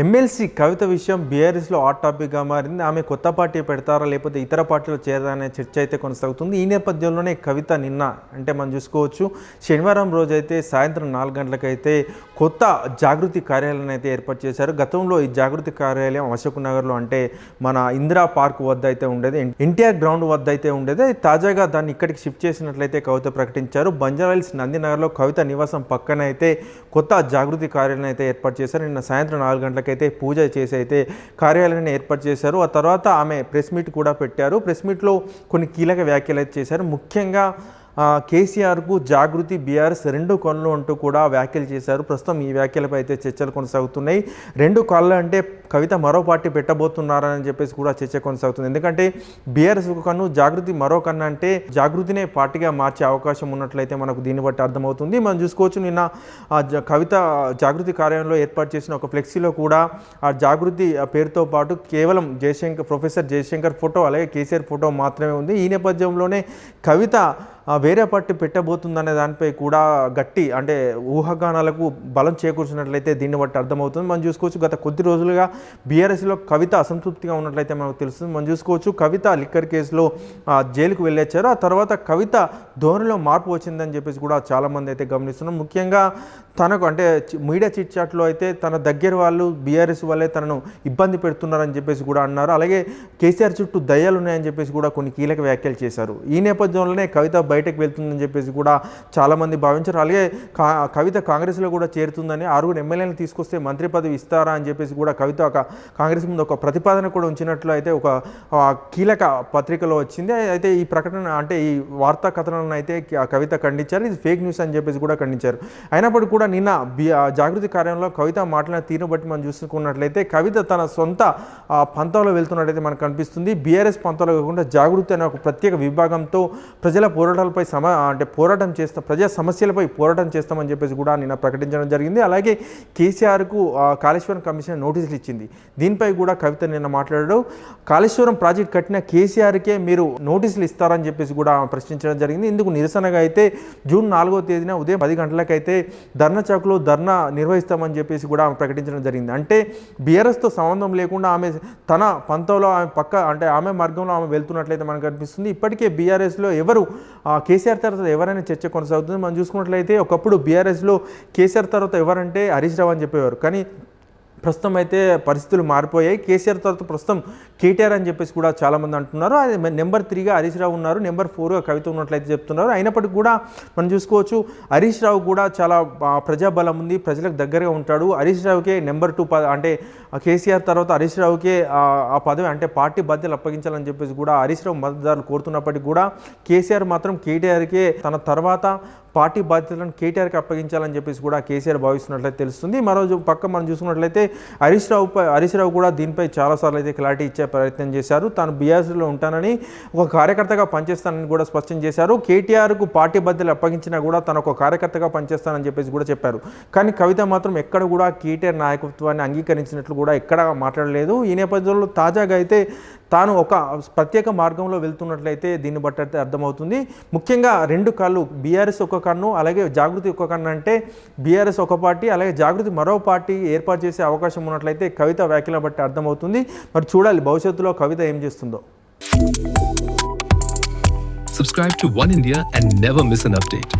MLC కవిత విషయం బీఆర్ఎస్లో hot టాపిక్గా మారింది. ఆమె కొత్త పార్టీ పెడతారా లేకపోతే ఇతర పార్టీలో చేరదా అనే చర్చ అయితే కొనసాగుతుంది. ఈ నేపథ్యంలోనే కవిత నిన్న అంటే మనం చూసుకోవచ్చు శనివారం రోజు అయితే సాయంత్రం నాలుగు గంటలకైతే కొత్త జాగృతి కార్యాలయం అయితే ఏర్పాటు చేశారు. గతంలో ఈ జాగృతి కార్యాలయం అశోక్ నగర్లో అంటే మన ఇందిరా పార్క్ వద్ద అయితే ఉండేది. ఎన్టీఆర్ గ్రౌండ్ వద్ద అయితే ఉండేది. తాజాగా దాన్ని ఇక్కడికి షిఫ్ట్ చేసినట్లయితే కవిత ప్రకటించారు. బంజారాహిల్స్ నందినగర్లో కవిత నివాసం పక్కన అయితే కొత్త జాగృతి కార్యాలయం అయితే ఏర్పాటు చేశారు. నిన్న సాయంత్రం నాలుగు గంటలకైతే పూజ చేసి అయితే కార్యాలయాన్ని ఏర్పాటు చేశారు. ఆ తర్వాత ఆమె ప్రెస్ మీట్ కూడా పెట్టారు. ప్రెస్ మీట్లో కొన్ని కీలక వ్యాఖ్యలు అయితే చేశారు. ముఖ్యంగా కేసీఆర్కు జాగృతి బీఆర్ఎస్ రెండు కొనలు అంటూ కూడా వ్యాఖ్యలు చేశారు. ప్రస్తుతం ఈ వ్యాఖ్యలపై అయితే చర్చలు కొనసాగుతున్నాయి. రెండు కొనలు అంటే కవిత మరో పార్టీ పెట్టబోతున్నారని చెప్పేసి కూడా చర్చ కొనసాగుతుంది. ఎందుకంటే బీఆర్ఎస్ ఒక కన్ను జాగృతి మరో కన్ను అంటే జాగృతినే పార్టీగా మార్చే అవకాశం ఉన్నట్లయితే మనకు దీన్ని బట్టి అర్థమవుతుంది. మనం చూసుకోవచ్చు నిన్న ఆ కవిత జాగృతి కార్యాలయంలో ఏర్పాటు చేసిన ఒక ఫ్లెక్సీలో కూడా ఆ జాగృతి పేరుతో పాటు కేవలం జయశంకర్ ప్రొఫెసర్ జయశంకర్ ఫోటో అలాగే కేసీఆర్ ఫోటో మాత్రమే ఉంది. ఈ నేపథ్యంలోనే కవిత వేరే పార్టీ పెట్టబోతుందనే దానిపై కూడా గట్టి అంటే ఊహాగానాలకు బలం చేకూర్చినట్లయితే దీన్ని బట్టి అర్థమవుతుంది. మనం చూసుకోవచ్చు గత కొద్ది రోజులుగా బీఆర్ఎస్లో కవిత అసంతృప్తిగా ఉన్నట్లయితే మనకు తెలుస్తుంది. మనం చూసుకోవచ్చు కవిత లిక్కర్ కేసులో ఆ, జైలుకు వెళ్ళొచ్చారు. ఆ తర్వాత కవిత ధోరణిలో మార్పు వచ్చిందని చెప్పేసి కూడా చాలామంది అయితే గమనిస్తున్నాం ముఖ్యంగా తనకు అంటే చి- మీడియా చిట్ చాట్లో అయితే తన దగ్గర వాళ్ళు బీఆర్ఎస్ వాళ్ళే తనను ఇబ్బంది పెడుతున్నారని చెప్పేసి కూడా అన్నారు. అలాగే కేసీఆర్ చుట్టూ దయ్యాలు ఉన్నాయని చెప్పేసి కూడా కొన్ని కీలక వ్యాఖ్యలు చేశారు. ఈ నేపథ్యంలోనే కవిత బయటకు వెళ్తుందని చెప్పేసి కూడా చాలామంది భావించారు. అలాగే కా కవిత కాంగ్రెస్లో కూడా చేరుతుందని ఆరుగురు ఎమ్మెల్యేలను తీసుకొస్తే మంత్రి పదవి ఇస్తారా అని చెప్పేసి కూడా కవిత ఒక కాంగ్రెస్ ముందు ఒక ప్రతిపాదన కూడా ఉంచినట్లు అయితే ఒక కీలక పత్రికలో వచ్చింది. అయితే ఈ ప్రకటన అంటే ఈ వార్తా కథనాలను అయితే కవిత ఖండించారు. ఇది ఫేక్ న్యూస్ అని చెప్పేసి కూడా ఖండించారు. అయినప్పటికీ కూడా నిన్న జాగృతి కార్యంలో కవిత మాట్లాడిన తీరును బట్టి మనం చూసుకున్నట్లయితే కవిత తన సొంత పంతంలో వెళ్తున్నట్టయితే మనకు కనిపిస్తుంది. బీఆర్ఎస్ పంతంలో కాకుండా జాగృతి అనే ఒక ప్రత్యేక విభాగంతో ప్రజల పోరాటాలపై సమ అంటే పోరాటం చేస్తాం ప్రజా సమస్యలపై పోరాటం చేస్తామని చెప్పేసి కూడా నిన్న ప్రకటించడం జరిగింది. అలాగే కేసీఆర్కు కాళేశ్వరం కమిషన్ నోటీసులు ఇచ్చింది. దీనిపై కూడా కవిత నిన్న మాట్లాడడం. కాళేశ్వరం ప్రాజెక్ట్ కట్టిన కేసీఆర్కే మీరు నోటీసులు ఇస్తారని చెప్పేసి కూడా ప్రశ్నించడం జరిగింది. ఇందుకు నిరసనగా అయితే జూన్ నాలుగో తేదీన ఉదయం పది గంటలకైతే ధర్నా చౌక్లో ధర్నా నిర్వహిస్తామని చెప్పేసి కూడా ఆమె ప్రకటించడం జరిగింది. అంటే బీఆర్ఎస్తో సంబంధం లేకుండా ఆమె తన పంతంలో ఆమె పక్క అంటే ఆమె మార్గంలో ఆమె వెళ్తున్నట్లయితే మనకు అనిపిస్తుంది. ఇప్పటికే బీఆర్ఎస్లో ఎవరు కేసీఆర్ తర్వాత ఎవరైనా చర్చ కొనసాగుతుంది మనం చూసుకున్నట్లయితే ఒకప్పుడు బీఆర్ఎస్లో కేసీఆర్ తర్వాత ఎవరంటే హరీష్ రావు అని చెప్పేవారు. కానీ ప్రస్తుతం అయితే పరిస్థితులు మారిపోయాయి. కేసీఆర్ తర్వాత ప్రస్తుతం కేటీఆర్ అని చెప్పేసి కూడా చాలామంది అంటున్నారు. అది నెంబర్ త్రీగా హరీష్ రావు ఉన్నారు. నెంబర్ ఫోర్గా కవిత ఉన్నట్లయితే చెప్తున్నారు. అయినప్పటికీ కూడా మనం చూసుకోవచ్చు హరీష్ రావు కూడా చాలా ప్రజాబలం ఉంది. ప్రజలకు దగ్గరగా ఉంటాడు. హరీష్ రావుకే నెంబర్ టూ పద అంటే కేసీఆర్ తర్వాత హరీష్ రావుకే ఆ ఆ పదవి అంటే పార్టీ బాధ్యతలు అప్పగించాలని చెప్పేసి కూడా హరీష్ రావు మద్దతుదారులు కోరుతున్నప్పటికీ కూడా కేసీఆర్ మాత్రం కేటీఆర్కే తన తర్వాత పార్టీ బాధ్యతలను కేటీఆర్కి అప్పగించాలని చెప్పేసి కూడా కేసీఆర్ భావిస్తున్నట్లయితే తెలుస్తుంది. మరో పక్క మనం చూసుకున్నట్లయితే హరీష్ రావుపై హరీష్ రావు కూడా దీనిపై చాలాసార్లు అయితే క్లారిటీ ఇచ్చే ప్రయత్నం చేశారు. తాను బీఆర్ఎస్లో ఉంటానని ఒక కార్యకర్తగా పనిచేస్తానని కూడా స్పష్టం చేశారు. కేటీఆర్కు పార్టీ బాధ్యతలు అప్పగించినా కూడా తను ఒక కార్యకర్తగా పనిచేస్తానని చెప్పేసి కూడా చెప్పారు. కానీ కవిత మాత్రం ఎక్కడ కూడా కేటీఆర్ నాయకత్వాన్ని అంగీకరించినట్లు కూడా ఎక్కడ మాట్లాడలేదు. ఈ నేపథ్యంలో తాజాగా అయితే తాను ఒక ప్రత్యేక మార్గంలో వెళ్తున్నట్లయితే దీన్ని బట్టి అయితే అర్థమవుతుంది. ముఖ్యంగా రెండు కాళ్ళు బీఆర్ఎస్ ఒక కన్ను అలాగే జాగృతి ఒక కన్ను అంటే బీఆర్ఎస్ ఒక పార్టీ అలాగే జాగృతి మరో పార్టీ ఏర్పాటు చేసే అవకాశం ఉన్నట్లయితే కవిత వ్యాఖ్యలను బట్టి అర్థమవుతుంది మరి చూడాలి భవిష్యత్తులో కవిత ఏం చేస్తుందో Subscribe to One India and never miss an update.